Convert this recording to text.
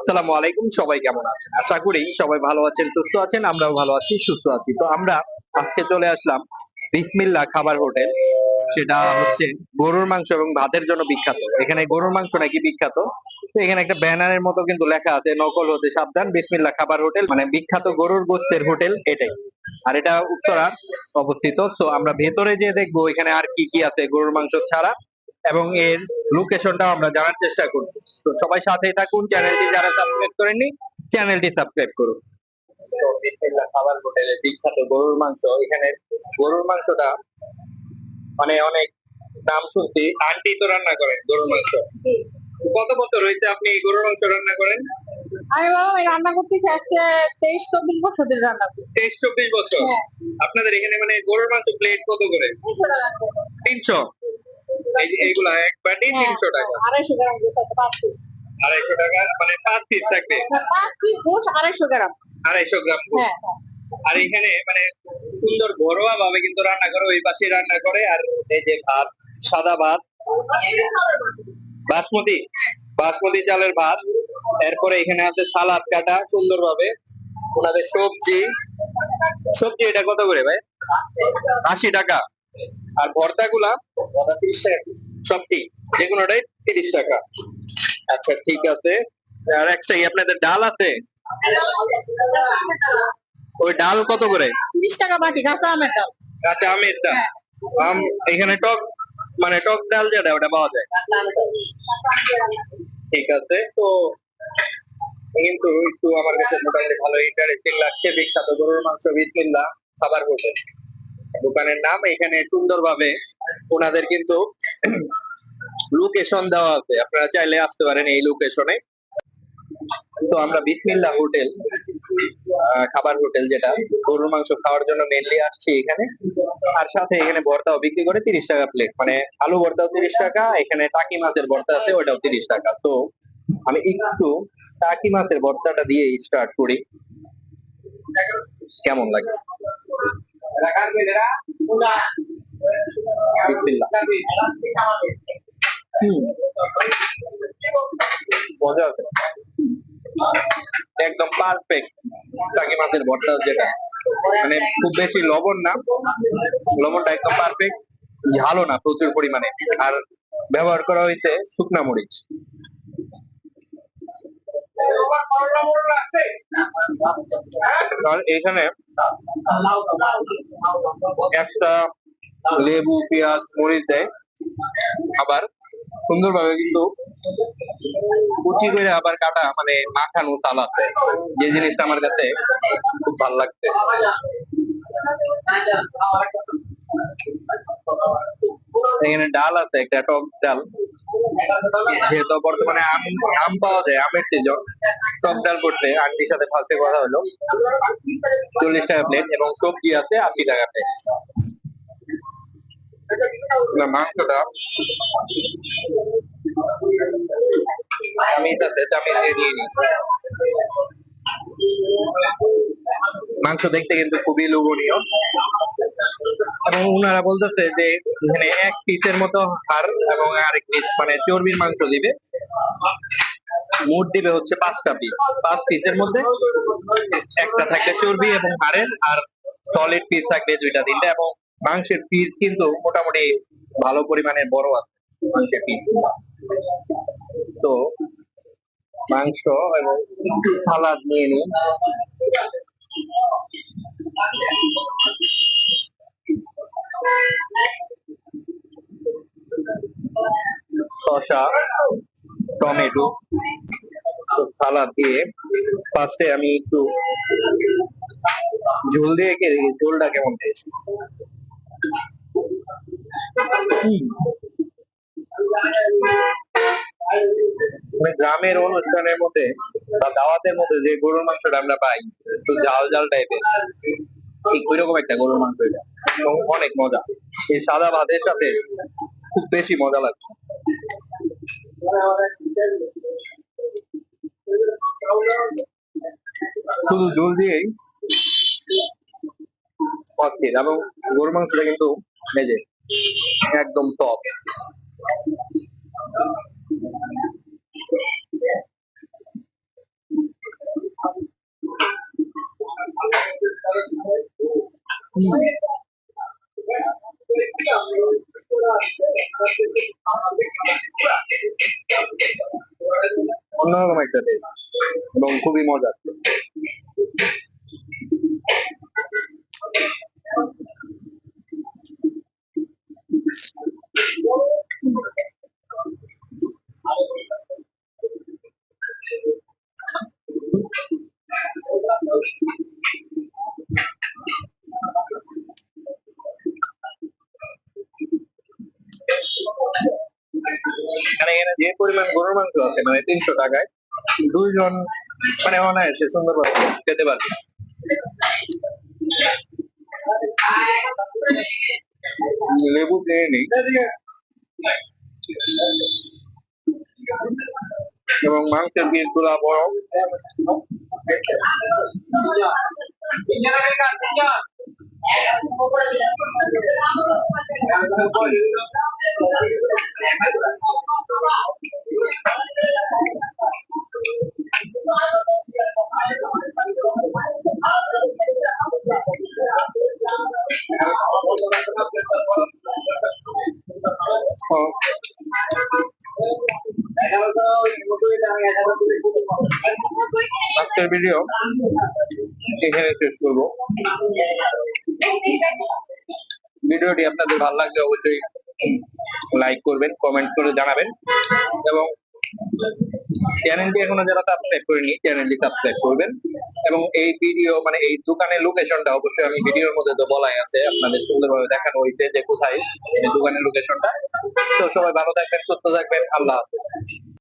আসসালামু আলাইকুম, সবাই কেমন আছেন? আশা করি সবাই ভালো আছেন, সুস্থ আছেন, আমরাও ভালো আছি, সুস্থ আছি। তো আমরা আজকে চলে আসলাম বিসমিল্লা খাবার হোটেল, সেটা হচ্ছে গরুর মাংস এবং ভাতের জন্য বিখ্যাত। এখানে গরুর মাংস নাকি বিখ্যাত? এখানে একটা ব্যানারের মতো কিন্তু লেখা আছে, নকল হতে সাবধান বিসমিল্লা খাবার হোটেল মানে বিখ্যাত গরুর গোস্তের হোটেল এটাই। আর এটা উত্তরা অবস্থিত। তো আমরা ভেতরে যে দেখব এখানে আর কি কি আছে গরুর মাংস ছাড়া। এবং এর লোকেশনটাও আমরা জানার চেষ্টা করব। তো সবাই সাথে থাকুন চ্যানেলটি যারা সাবস্ক্রাইব করেননি চ্যানেলটি সাবস্ক্রাইব করুন। বিসমিল্লাহ খাবার হোটেলে বিখ্যাত গরুর মাংস। এখানে গরুর মাংসটা মানে অনেক নাম শুনছি। আন্টি তো রান্না করেন গরুর মাংস। কত বছর হয়েছে আপনি গরুর মাংস রান্না করেন? আমি বাবা আমি রান্না করতেছি আজকে তেইশ চব্বিশ বছর ধরে রান্না করি তেইশ চব্বিশ বছর? হ্যাঁ। আপনাদের এখানে মানে গরুর মাংস প্লেট কত করে। তিনশো? এইগুলা এক বাটি হ্যাঁ, তিনশো টাকা। আড়াইশো গ্রাম পাঁচ পিস আড়াইশো টাকা মানে পাঁচ পিস থাকবে। পাঁচ পিস গোস আড়াইশো গ্রাম। আড়াইশো গ্রাম হ্যাঁ হ্যাঁ। আর এখানে মানে সুন্দর ঘরোয়া ভাবে কিন্তু রান্না করে ওই পাশে রান্না করে আর এই যে ভাত সাদা ভাত বাসমতি বাসমতি চালের ভাত এরপরে এখানে আছে সালাদ কাটা সুন্দরভাবে। ওনাদের সবজি। সবজি এটা কত করে ভাই? আশি টাকা। আর ভর্তা গুলা তিরিশ টাকা সবটি যে কোনোটাই তিরিশ টাকা। আচ্ছা ঠিক আছে। আর একটাই আপনাদের ডাল আছে? ওই ডাল কত করে? তিরিশ টাকা বাটি কাঁচা আমের ডাল। কাঁচা আমের ডাল। আম এখানে টক মানে টক ডাল যেটা ওটা পাওয়া যায়। ঠিক আছে তো কিন্তু একটু আমার কাছে মোটামুটি ভালো ইন্টারেস্টিং লাগছে বিখ্যাত গরুর মাংস বিসমিল্লা খাবার হোটেল দোকানের নাম এখানে সুন্দরভাবে ওনাদের কিন্তু লোকেশন দেওয়া আছে। আপনারা চাইলে আসতে পারেন এই লোকেশনে তো আমরা বিসমিল্লা হোটেল খাবার হোটেল যেটা, গরুর মাংস খাওয়ার জন্য মেনলি আসছি এখানে। আর সাথে এখানে ভর্তাও বিক্রি করে তিরিশ টাকা প্লেট মানে আলু ভর্তাও তিরিশ টাকা, এখানে টাকি মাছের ভর্তা আছে, ওটাও তিরিশ টাকা। তো আমি একটু টাকি মাছের ভর্তাটা দিয়ে স্টার্ট করি। কেমন লাগে। একদম পারফেক্ট টাকি মাছের ভর্তা যেটা। মানে খুব বেশি লবণ না। লবণটা একদম পারফেক্ট ঝালও না, প্রচুর পরিমাণে। আর ব্যবহার করা হয়েছে শুকনা মরিচ। এখানে একটা লেবু, পেঁয়াজ, মরিচ দেয়। আবার সুন্দরভাবে কিন্তু কুচি করে আবার কাটা মানে মাখানো সালাদ দেয়। যে জিনিসটা আমার কাছে খুব ভালো লাগছে। এখানে ডাল আছে, একটা টক ডাল। যেহেতু বর্তমানে আম আম পাওয়া যায়, আমের সিজন টক ডাল করতে, আন্টির সাথে ফার্স্টে কথা হলো। চল্লিশ টাকা প্লেট এবং সবজি আছে আশি টাকা প্লেট মাংসটা। আমি এটাতে চামিচ দিয়ে দিয়ে নিই মাংস দেখতে কিন্তু খুবই লোভনীয়। এবং ওনারা বলতেছে যে, এখানে এক পিসের মতো হাড় এবং আরেক পিস মানে চর্বির মাংস দিবে। মোট দিবে হচ্ছে পাঁচটা পিস। পাঁচ পিসের মধ্যে একটা থাকবে চর্বি এবং হাড়ের, আর সলিড পিস থাকবে দুইটা তিনটা, এবং মাংসের পিস কিন্তু মোটামুটি ভালো পরিমাণে বড় আছে, মাংসের পিস তো মাংস এবং সালাদ নিয়ে নিই শসা টমেটো সালাদ দিয়ে ফার্স্টে আমি একটু ঝোল দিয়ে কে দেখি ঝোলটা কেমন পেয়েছি মানে গ্রামের অনুষ্ঠানের মধ্যে বা দাওয়াতের মধ্যে যে গরুর মাংসটা আমরা পাই, একটু ঝাল ঝাল টাইপের ঠিক ওই রকম একটা গরুর মাংস এটা। অনেক মজা। এই সাদা ভাতের সাথে খুব বেশি মজা লাগছে। শুধু ঝোল দিয়েই অস্থির এবং গরুর মাংসটা কিন্তু ভেজে একদম টপ অন্যরকম একটা টেস্ট এবং খুবই মজার। মানে এখানে যে পরিমাণ গরুর মাংস আছে মানে তিনশো টাকায়, দুইজন মানে অনায়াসে সুন্দরভাবে খেতে পারবে। লেবু খেয়ে নিই এবং মাংসের পিসগুলা বড় আজকের ভিডিও এখানে শেষ করব। ভিডিওটি আপনাদের ভালো লাগলে অবশ্যই লাইক করবেন কমেন্ট করে জানাবেন। এবং চ্যানেলটি এখনও যারা সাবস্ক্রাইব করেনি চ্যানেলটি সাবস্ক্রাইব করবেন। এবং এই ভিডিও মানে এই দোকানের লোকেশনটা অবশ্যই আমি ভিডিওর মধ্যে তো বলাই আছে, আপনাদের সুন্দরভাবে দেখানো হয়েছে যে কোথায় দোকানের লোকেশনটা তো সবাই ভালো থাকবেন, সুস্থ থাকবেন, আল্লাহ হাফেজ।